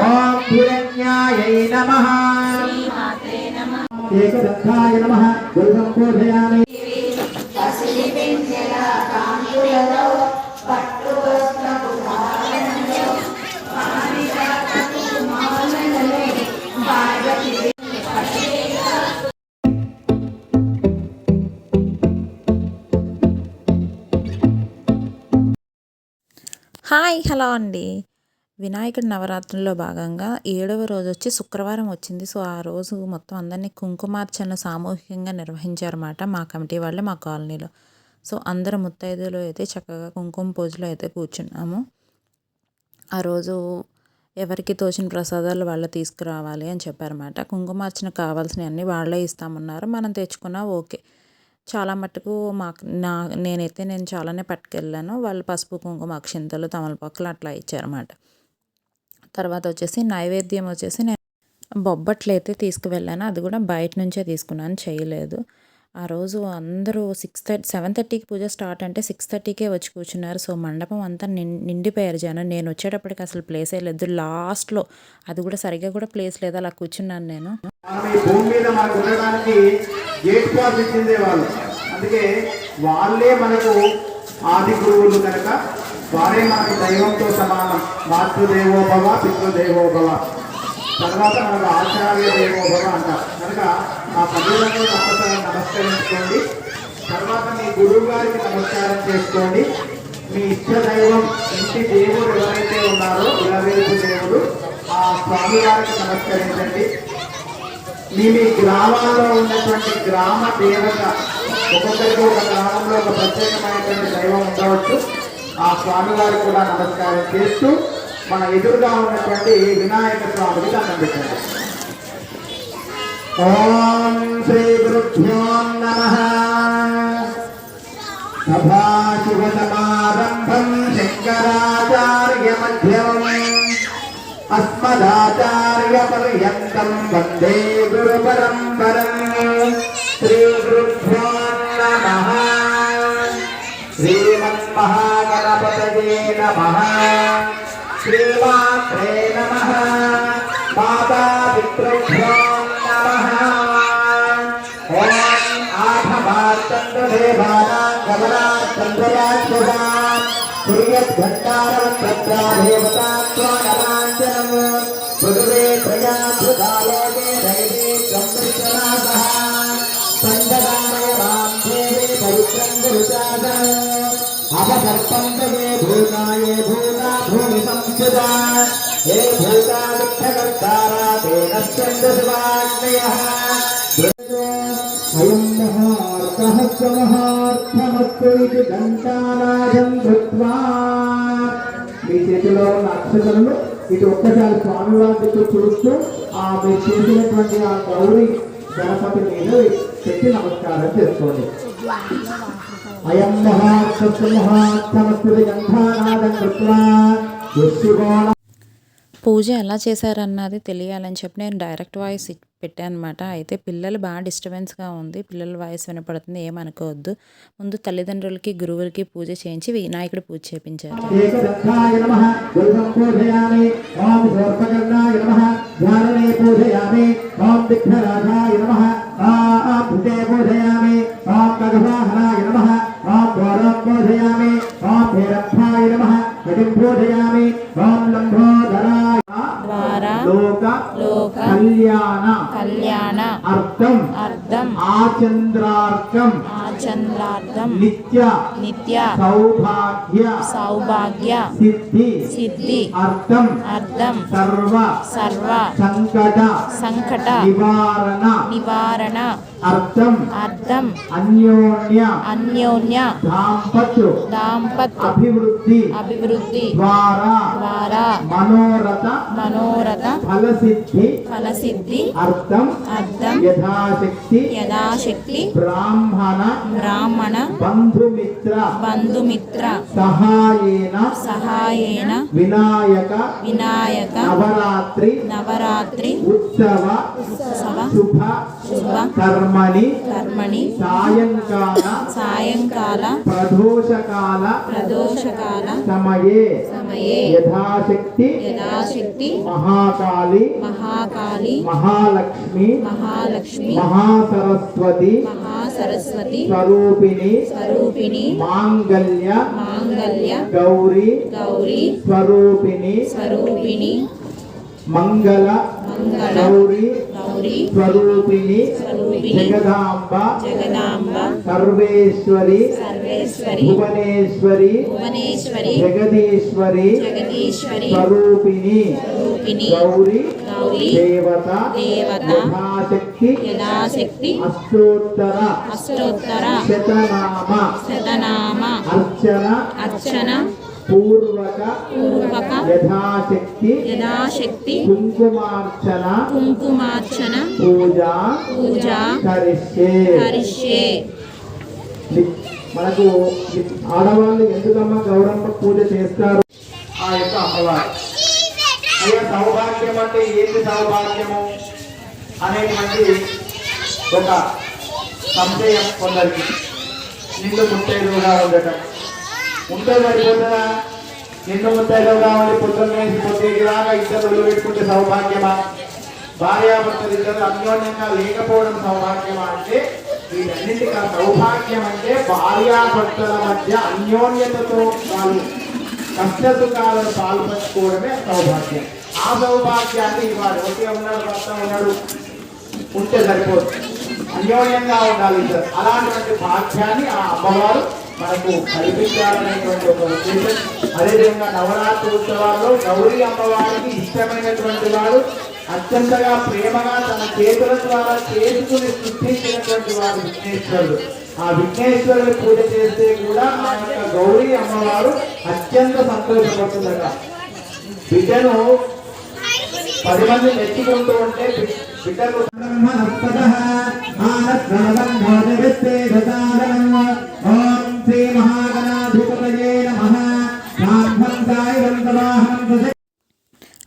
ఓం హిరణ్యాయై నమః ఏకదంతాయ నమః దుర్గం పూజయామి హాయ్ హలో అండి. వినాయకుడి నవరాత్రుల్లో భాగంగా ఏడవ రోజు వచ్చి శుక్రవారం వచ్చింది. సో ఆ రోజు మొత్తం అందరినీ కుంకుమార్చన సామూహికంగా నిర్వహించారన్నమాట మా కమిటీ వాళ్ళు మా కాలనీలో. సో అందరు ముత్తైదులు అయితే చక్కగా కుంకుమ పూజలో అయితే కూర్చున్నాము. ఆ రోజు ఎవరికి తోచిన ప్రసాదాలు వాళ్ళు తీసుకురావాలి అని చెప్పారన్నమాట. కుంకుమార్చన కావాల్సినవన్నీ వాళ్ళే ఇస్తామన్నారు. మనం తెచ్చుకున్నా ఓకే. చాలా మట్టుకు మాకు నా నేనైతే నేను చాలానే పట్టుకెళ్ళాను. వాళ్ళు పసుపు కుంకుమ అక్షింతలు తమలపాకులు అట్లా ఇచ్చారన్నమాట. తర్వాత వచ్చేసి నైవేద్యం వచ్చేసి నేను బొబ్బట్లు అయితే తీసుకువెళ్ళాను. అది కూడా బయట నుంచే తీసుకున్నాను. చేయలేదు. ఆ రోజు అందరూ సిక్స్ థర్టీ సెవెన్ థర్టీకి పూజ స్టార్ట్ అంటే సిక్స్ థర్టీకే వచ్చి కూర్చున్నారు. సో మండపం అంతా నిం నిండిపోయారు జనం. నేను వచ్చేటప్పటికి అసలు ప్లేసే లేదు. లాస్ట్లో అది కూడా సరిగ్గా కూడా ప్లేస్ లేదు. అలా కూర్చున్నాను నేను. భూమి మీద మనకు ఉండడానికి వాళ్ళు. అందుకే వాళ్ళే మనకు ఆది గురువులు కనుక వారే మనకి దైవంతో సమానం. మాతృదేవోభవ పితృదేవోభవ. తర్వాత మనకు ఆచార్య దేవోభవ అంటారు. కనుక ఆ పదవులతో ఒక్కసారి నమస్కరించుకోండి. తర్వాత మీ గురువు గారికి నమస్కారం చేసుకోండి. మీ ఇష్ట దైవం ఇంటి దేవుడు ఎవరైతే ఉన్నారో ఇలవేపు దేవుడు ఆ స్వామి వారికి నమస్కరించండి. మీ మీ గ్రామాల్లో ఉన్నటువంటి గ్రామ దేవత ఒక్కొక్కరికి ఒక గ్రామంలో ఒక ప్రత్యేకమైనటువంటి దైవం ఉండవచ్చు. ఆ స్వామివారికి కూడా నమస్కారం చేస్తూ మన ఎదురుగా ఉన్నటువంటి వినాయక స్వామికి దండం ఓం శ్రీ గురుభ్యో నమ. సభాశివ సమారంభం శంకరాచార్య మధ్యం అస్మదాచార్య పర్యంతం వందే గురు పరంపరం శ్రీ గణపతయే నమ. శ్రీమాత్రే నమ. మాతా పితృభ్యో అద్భుత హే భూతాదిత్యకర్తారా తేన చంద్రశివాగ్నయః అయం మహార్థః సమహార్థమత్వైతి ఘంటానాదం కృత్వా మీ చేతిలో ఉన్న అక్షతలను ఇటు ఒక్కసారి స్వామివారి దగ్గర చూస్తూ ఆ మీరు చేసినటువంటి ఆ గౌరీ గణపతి మీద పెట్టి నమస్కారం చేసుకోండి అయం మహాక్ష మహాక్షమస్తి గంధానాదం కృత్వా పూజ ఎలా చేశారన్నది తెలియాలని చెప్పి నేను డైరెక్ట్ వాయిస్ పెట్టాను అనమాట అయితే పిల్లలు బాగా డిస్టర్బెన్స్గా ఉంది. పిల్లల వాయిస్ వినపడుతుంది. ఏమనుకోవద్దు ముందు తల్లిదండ్రులకి గురువులకి పూజ చేయించి వినాయకుడి పూజ చేయించారు. నమః. పూజయామి. ద్వారా లోక కళ్యాణ. కళ్యాణ. అర్థం. అర్థం. ఆచంద్రార్థం. ఆచంద్రార్థం. నిత్య. నిత్య. సౌభాగ్య. సౌభాగ్య. సిద్ధి. సిద్ధి. అర్థం. అర్థం. సర్వ. సర్వ. సంకట. సంకట. నివారణ. నివారణ. అర్థం. అర్థం. అన్యోన్య. అన్యోన్య. దాంపత్య. దాంపత్య. అభివృద్ధి. అభివృద్ధి. ద్వారా. ద్వారా. మనోరథ. మనోరథ. ఫలసిద్ధి. ఫలసిద్ధి. అర్థం. అర్థం. యథాశక్తి. యథాశక్తి బ్రాహ్మణ బ్రాహ్మణ బంధుమిత్ర బంధుమిత్ర సహాయేన సహాయేన వినాయక వినాయక నవరాత్రి నవరాత్రి ఉత్సవ ఉత్సవ శుభ శుభ కర్మణి కర్మణి సాయంకాల సాయంకాల ప్రదోషకాల ప్రదోషకాల సమయే సమయే యథాశక్తి యథాశక్తి మహాకాళి మహాకాళి మహాలక్ష్మి మహాలక్ష్మి మహాసరస్వతి మహాసరస్వతి స్వరూపిణి స్వరూపిణి మాంగళ్య మాంగళ్య గౌరి గౌరీ స్వరూపిణి స్వరూపిణి మంగళ మంగళ గౌరి గౌరీ స్వరూపిణి జగదాంబ జగదాంబ సర్వేశ్వరి సర్వేశ్వరి భువనేశ్వరి భువనేశ్వరి జగదీశ్వరి స్వరూపిణి గౌరి దేవత యథాశక్తి అష్టోత్తర అష్టోత్తర శతనామ శతనామ అర్చన అర్చన పూర్వక పూర్వక యథాశక్తి యథాశక్తి కుంకుమార్చన కుంకుమార్చన పూజ పూజ కరిష్యే. కరిష్యే. మనకు ఆడవాళ్ళు ఎందుకమ్మా గౌరమ్మ పూజ చేస్తారు? ఆ యొక్క అమ్మవారు. అయ్యా సౌభాగ్యం అంటే ఏంటి సౌభాగ్యము? అనేటువంటి ఒక సంశయం కొందరికి. నిండు ముత్తైదుగా ఉండటం. ఉంటే సరిపోతుందా నిండు ముత్తైదుగా ఉండి పొద్దున్న పొద్దులాగా ఇద్దరు పెట్టుకుంటే సౌభాగ్యమా? భార్యాభర్తలు ఇద్దరు అన్యోన్యంగా లేకపోవడం సౌభాగ్యమా అంటే వీటన్నిటికీ ఆ సౌభాగ్యం అంటే భార్యాభర్తల మధ్య అన్యోన్యతతో వాళ్ళు కష్ట సుఖాలను పాల్పంచుకోవడమే సౌభాగ్యం. ఆ సౌభాగ్యాన్ని ఇవాడు ఒకే ఉన్నాడు భర్త ఉన్నాడు ఉంటే సరిపోదు. అన్యోన్యంగా ఉండాలి ఇద్దరు. అలాంటి భాగ్యాన్ని ఆ అమ్మవారు మనకు కల్పించాలనేటువంటి ఒక ఉద్దేశం. అదేవిధంగా నవరాత్రి ఉత్సవాల్లో గౌరీ అమ్మవారికి ఇష్టమైనటువంటి వారు అత్యంతగా ప్రేమగా తన చేతుల ద్వారా చేసుకుని సృష్టించినటువంటి వారు విఘ్నేశ్వరుడు ఆ విఘ్నేశ్వరుని పూజ చేస్తే కూడా ఆ యొక్క గౌరీ అమ్మవారు అత్యంత సంతోషపడుతుందట. బిడ్డను పది మంది మెచ్చుకుంటూ ఉంటే బి- బిడ్డలు ఓం శ్రీ మహాగణాధిపతయే నమః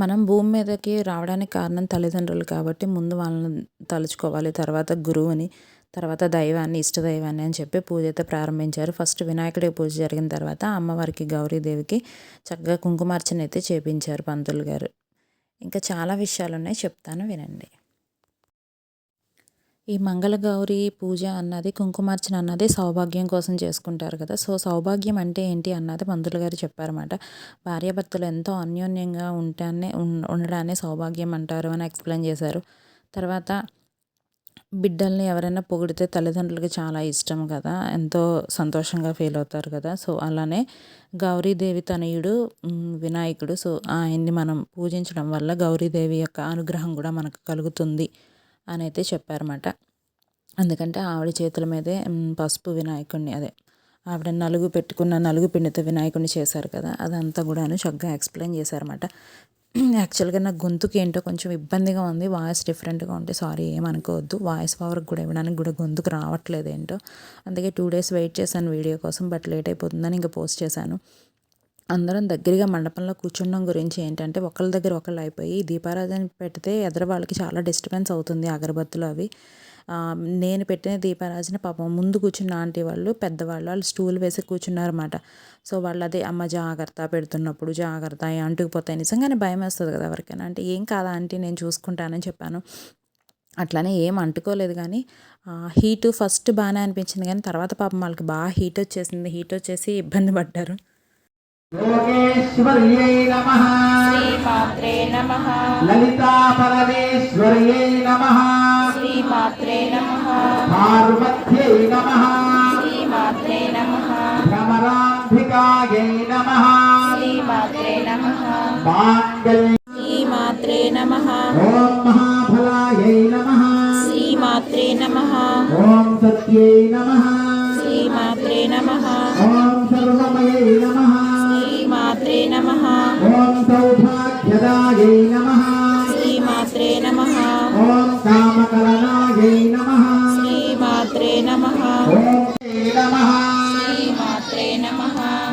మనం భూమి మీదకి రావడానికి కారణం తల్లిదండ్రులు కాబట్టి ముందు వాళ్ళని తలుచుకోవాలి. తర్వాత గురువుని తర్వాత దైవాన్ని ఇష్ట దైవాన్ని అని చెప్పి పూజ అయితే ప్రారంభించారు. ఫస్ట్ వినాయకుడి పూజ జరిగిన తర్వాత అమ్మవారికి గౌరీదేవికి చక్కగా కుంకుమార్చన అయితే చేపించారు పంతులు గారు. ఇంకా చాలా విషయాలు ఉన్నాయి చెప్తాను వినండి. ఈ మంగళగౌరి పూజ అన్నది కుంకుమార్చన అన్నది సౌభాగ్యం కోసం చేసుకుంటారు కదా. సో సౌభాగ్యం అంటే ఏంటి అన్నది పంతులు గారు చెప్పారన్నమాట. భార్యాభర్తలు ఎంతో అన్యోన్యంగా ఉంటానే ఉన్- ఉండడాన్ని సౌభాగ్యం అంటారు అని ఎక్స్ప్లెయిన్ చేశారు. తర్వాత బిడ్డల్ని ఎవరైనా పొగిడితే తల్లిదండ్రులకి చాలా ఇష్టం కదా. ఎంతో సంతోషంగా ఫీల్ అవుతారు కదా. సో అలానే గౌరీదేవి తనయుడు వినాయకుడు. సో ఆయన్ని మనం పూజించడం వల్ల గౌరీదేవి యొక్క అనుగ్రహం కూడా మనకు కలుగుతుంది. అని అయితే చెప్పారన్నమాట. ఎందుకంటే ఆవిడ చేతుల మీదే పసుపు వినాయకుడిని అదే ఆవిడ నలుగు పెట్టుకున్న నలుగు పిండితో వినాయకుడిని చేశారు కదా అదంతా కూడాను చక్కగా ఎక్స్ప్లెయిన్ చేశారన్నమాట. యాక్చువల్గా నా గొంతుకి ఏంటో కొంచెం ఇబ్బందిగా ఉంది వాయిస్ డిఫరెంట్గా ఉంటే సారీ ఏమనుకోవద్దు వాయిస్ పవర్ కూడా ఇవ్వడానికి కూడా గొంతుకు రావట్లేదు ఏంటో. అందుకే టూ డేస్ వెయిట్ చేశాను వీడియో కోసం బట్ లేట్ అయిపోతుందని ఇంకా పోస్ట్ చేశాను. అందరం దగ్గరగా మండపంలో కూర్చుండడం గురించి ఏంటంటే ఒకళ్ళ దగ్గర ఒకళ్ళు అయిపోయి దీపారాధన పెడితే ఎదరు వాళ్ళకి చాలా డిస్టర్బెన్స్ అవుతుంది అగరబత్తులు అవి. నేను పెట్టిన దీపారాజన పాపం ముందు కూర్చున్న ఆంటీ వాళ్ళు పెద్దవాళ్ళు వాళ్ళు స్టూల్ వేసి కూర్చున్నారన్నమాట. సో వాళ్ళు అదే అమ్మ జాగ్రత్త పెడుతున్నప్పుడు జాగ్రత్త అవి అంటుకుపోతాయి నిజంగానే భయం వేస్తుంది కదా ఎవరికైనా. అంటే ఏం కాదా ఆంటీ నేను చూసుకుంటానని చెప్పాను. అట్లానే ఏం అంటుకోలేదు కానీ హీటు ఫస్ట్ బాగానే అనిపించింది కానీ తర్వాత పాపం వాళ్ళకి బాగా హీట్ వచ్చేసింది. హీట్ వచ్చేసి ఇబ్బంది పడ్డారు. యోగేశ్వర్యై నమః శ్రీమాత్రే నమ లలితా పరమేశ్వర్యై నమః శ్రీమాత్రే నమ పార్వత్యై నమః శ్రీమాత్రే నమ భ్రమరాంభికాయై నమః శ్రీమాత్రే నమ మాంగళ్య శ్రీమాత్రే నమ ఓం మహాఫలాయై నమః శ్రీమాత్రే నమ ఓం సత్యై నమః శ్రీమాత్రే నమ ఓం సర్వమయై నమః శ్రీమాత్రే నమ ఓం సౌభాగ్యదాయై నమః శ్రీమాత్రే నమ ఓం కామకలనాయై నమః శ్రీమాత్రే నమ ఓం శ్రీ నమః శ్రీమాత్రే నమ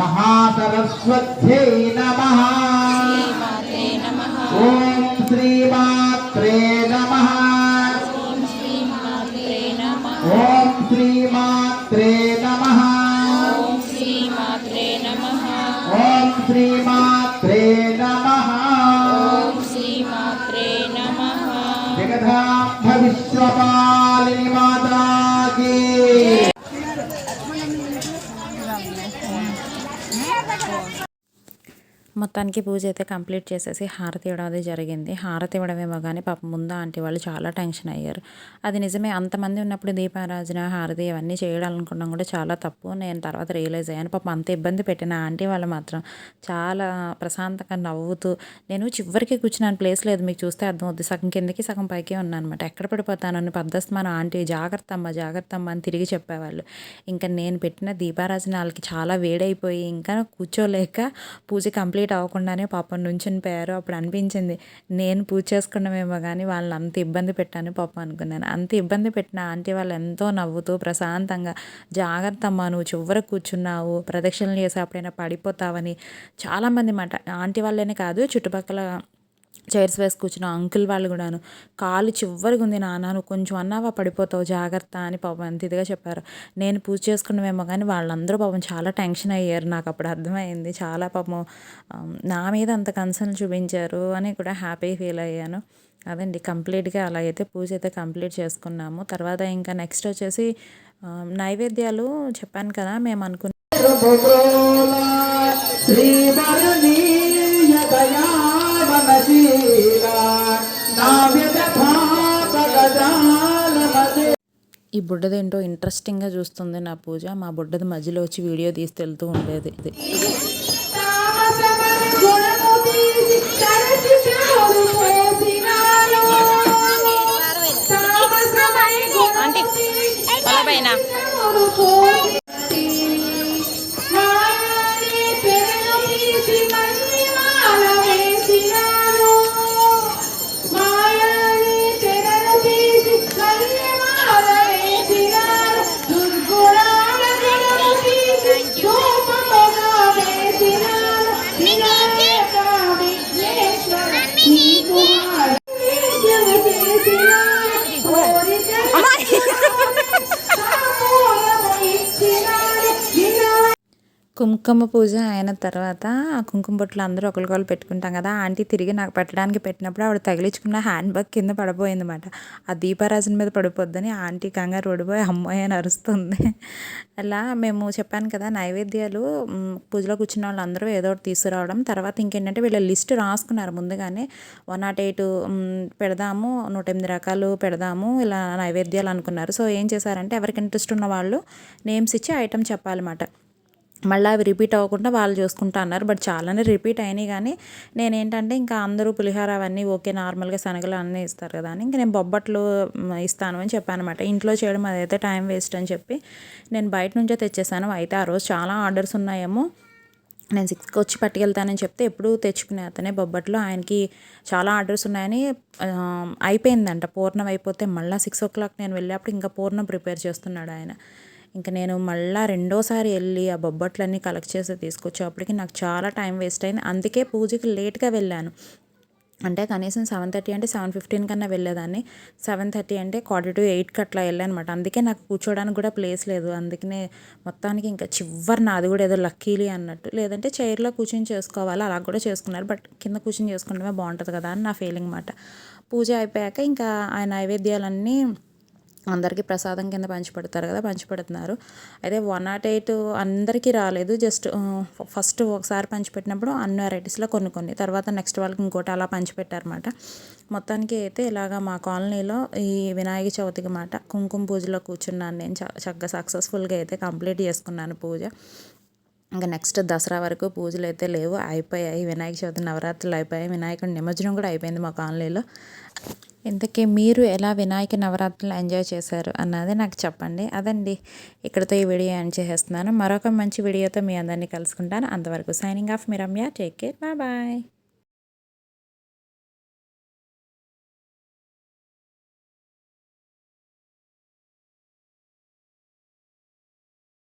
మహాసరస్వత్యై నమః శ్రీమాత్రే Prabha. మొత్తానికి పూజ అయితే కంప్లీట్ చేసేసి హారతి ఇవ్వడం అది జరిగింది. హారతి ఇవ్వడమేమో కానీ పాపం ముందు ఆంటీ వాళ్ళు చాలా టెన్షన్ అయ్యారు. అది నిజమే అంతమంది ఉన్నప్పుడు దీపారాజన హారతి ఇవన్నీ చేయాలనుకున్నాం కూడా చాలా తప్పు. నేను తర్వాత రియలైజ్ అయ్యాను. పాపం అంత ఇబ్బంది పెట్టిన ఆంటీ వాళ్ళు మాత్రం చాలా ప్రశాంతంగా నవ్వుతూ నేను చివరికి కూర్చున్నాను ప్లేస్ లేదు మీకు చూస్తే అర్థమవుద్ది. సగం కిందకి సగం పైకి ఉన్నాను అనమాట ఎక్కడ పడిపోతానని పద్దస్తమానం ఆంటీ జాగ్రత్త అమ్మ జాగ్రత్త అమ్మ అని తిరిగి చెప్పేవాళ్ళు. ఇంకా నేను పెట్టిన దీపారాజన వాళ్ళకి చాలా వేడైపోయి ఇంకా కూర్చోలేక పూజ కంప్లీట్ అవ్వకుండానే పాపం నుంచుని పోయారు. అప్పుడు అనిపించింది నేను పూజ చేసుకున్నామేమో కానీ వాళ్ళని అంత ఇబ్బంది పెట్టాను పాపం అనుకున్నాను. అంత ఇబ్బంది పెట్టిన ఆంటీ వాళ్ళు ఎంతో నవ్వుతూ ప్రశాంతంగా జాగ్రత్త అమ్మా నువ్వు చివర కూర్చున్నావు ప్రదక్షిణలు చేసి అప్పుడైనా పడిపోతావని చాలామంది మాట ఆంటీ వాళ్ళనే కాదు చుట్టుపక్కల చైర్స్ వేసి కూర్చున్న అంకుల్ వాళ్ళు కూడాను కాలు చివరికి ఉంది నాన్న నువ్వు కొంచెం అన్నావా పడిపోతావు జాగ్రత్త అని పాపం ఎంత ఇదిగా చెప్పారు. నేను పూజ చేసుకున్నామేమో కానీ వాళ్ళందరూ పాపం చాలా టెన్షన్ అయ్యారు నాకు అప్పుడు అర్థమైంది. చాలా పాపం నా మీద అంత కన్సర్న్ చూపించారు అని కూడా హ్యాపీ ఫీల్ అయ్యాను. అదండి కంప్లీట్గా అలా అయితే పూజ అయితే కంప్లీట్ చేసుకున్నాము. తర్వాత ఇంకా నెక్స్ట్ వచ్చేసి నైవేద్యాలు చెప్పాను కదా మేము అనుకున్న ఈ బుడ్డదేంటో ఇంట్రెస్టింగ్గా చూస్తుంది నా పూజ. మా బుడ్డది మధ్యలో వచ్చి వీడియో తీసి వెళ్తూ ఉండేది. ఇది. కుంకుమ పూజ అయిన తర్వాత ఆ కుంకుమ బొట్లు అందరూ ఒకరికొకరు పెట్టుకుంటాం కదా ఆంటీ తిరిగి నాకు పెట్టడానికి పెట్టినప్పుడు ఆవిడ తగిలించుకున్న హ్యాండ్ బ్యాగ్ కింద పడిపోయింది అనమాట ఆ దీపారాజుని మీద పడిపోద్దని ఆంటీ కంగారు ఓడిపోయి అమ్మాయి అని అరుస్తుంది. అలా మేము చెప్పాను కదా నైవేద్యాలు పూజలో కూర్చున్న వాళ్ళందరూ ఏదో ఒకటి తీసుకురావడం. తర్వాత ఇంకేంటంటే వీళ్ళ లిస్ట్ రాసుకున్నారు ముందుగానే. వన్ నాట్ ఎయిట్ పెడదాము నూట ఎనిమిది రకాలు పెడదాము ఇలా నైవేద్యాలు అనుకున్నారు. సో ఏం చేశారంటే ఎవరికి ఇంట్రెస్ట్ ఉన్న వాళ్ళు నేమ్స్ ఇచ్చి ఐటమ్ చెప్పాలన్నమాట. మళ్ళీ అవి రిపీట్ అవ్వకుండా వాళ్ళు చూసుకుంటా అన్నారు. బట్ చాలానే రిపీట్ అయినాయి కానీ నేనేంటంటే ఇంకా అందరూ పులిహోర అవన్నీ ఓకే నార్మల్గా శనగలు అన్నీ ఇస్తారు కదా అని ఇంకా నేను బొబ్బట్లు ఇస్తాను అని చెప్పాను అనమాట ఇంట్లో చేయడం అదైతే టైం వేస్ట్ అని చెప్పి నేను బయట నుంచే తెచ్చేసాను. అయితే ఆ రోజు చాలా ఆర్డర్స్ ఉన్నాయేమో. నేను సిక్స్కి వచ్చి పట్టుకెళ్తానని చెప్తే ఎప్పుడు తెచ్చుకునే అతనే బొబ్బట్లో. ఆయనకి చాలా ఆర్డర్స్ ఉన్నాయని అయిపోయిందంట. పూర్ణం అయిపోతే మళ్ళీ సిక్స్ ఓ క్లాక్ నేను వెళ్ళేప్పుడు ఇంకా పూర్ణం ప్రిపేర్ చేస్తున్నాడు ఆయన. ఇంకా నేను మళ్ళీ రెండోసారి వెళ్ళి ఆ బొబ్బట్లన్నీ కలెక్ట్ చేసి తీసుకొచ్చేప్పటికి నాకు చాలా టైం వేస్ట్ అయింది. అందుకే పూజకి లేట్గా వెళ్ళాను. అంటే కనీసం సెవెన్ థర్టీ అంటే సెవెన్ ఫిఫ్టీన్ కన్నా వెళ్ళేదాన్ని. సెవెన్ థర్టీ అంటే క్వార్టర్ టు ఎయిట్కి అట్లా వెళ్ళాను అందుకే నాకు కూర్చోడానికి కూడా ప్లేస్ లేదు. అందుకనే మొత్తానికి ఇంకా చివరి నాది కూడా ఏదో లక్కీలీ అన్నట్టు. లేదంటే చైర్లో కూర్చొని చేసుకోవాలి. అలా కూడా చేసుకున్నారు. బట్ కింద కూర్చొని చేసుకుంటమే బాగుంటుంది కదా అని నా ఫీలింగ్ అనమాట పూజ అయిపోయాక ఇంకా ఆ నైవేద్యాలన్నీ అందరికీ ప్రసాదం కింద పంచిపెడతారు కదా పంచిపెడుతున్నారు. అయితే వన్ నాట్ ఎయిట్ అందరికీ రాలేదు. జస్ట్ ఫస్ట్ ఒకసారి పంచిపెట్టినప్పుడు అన్ని వెరైటీస్లో కొన్ని కొన్ని. తర్వాత నెక్స్ట్ వాళ్ళకి ఇంకోటి అలా పంచిపెట్టారన్నమాట. మొత్తానికి అయితే ఇలాగా మా కాలనీలో ఈ వినాయక చవితికి మాట కుంకుమ పూజలో కూర్చున్నాను నేను. చ- చక్కగా సక్సెస్ఫుల్గా అయితే కంప్లీట్ చేసుకున్నాను పూజ. ఇంకా నెక్స్ట్ దసరా వరకు పూజలు అయితే లేవు. అయిపోయాయి. వినాయక చవితి నవరాత్రులు అయిపోయాయి. వినాయకుడి నిమజ్జనం కూడా అయిపోయింది మా కాలనీలో. ఇంతకీ మీరు ఎలా వినాయక నవరాత్రులు ఎంజాయ్ చేశారు? అన్నది నాకు చెప్పండి. అదండి. ఇక్కడితో ఈ వీడియో ఎండ్ చేసేస్తున్నాను. మరొక మంచి వీడియోతో మీ అందరినీ కలుసుకుంటాను. అంతవరకు సైనింగ్ ఆఫ్ మీ Ramya. Take care. Bye bye.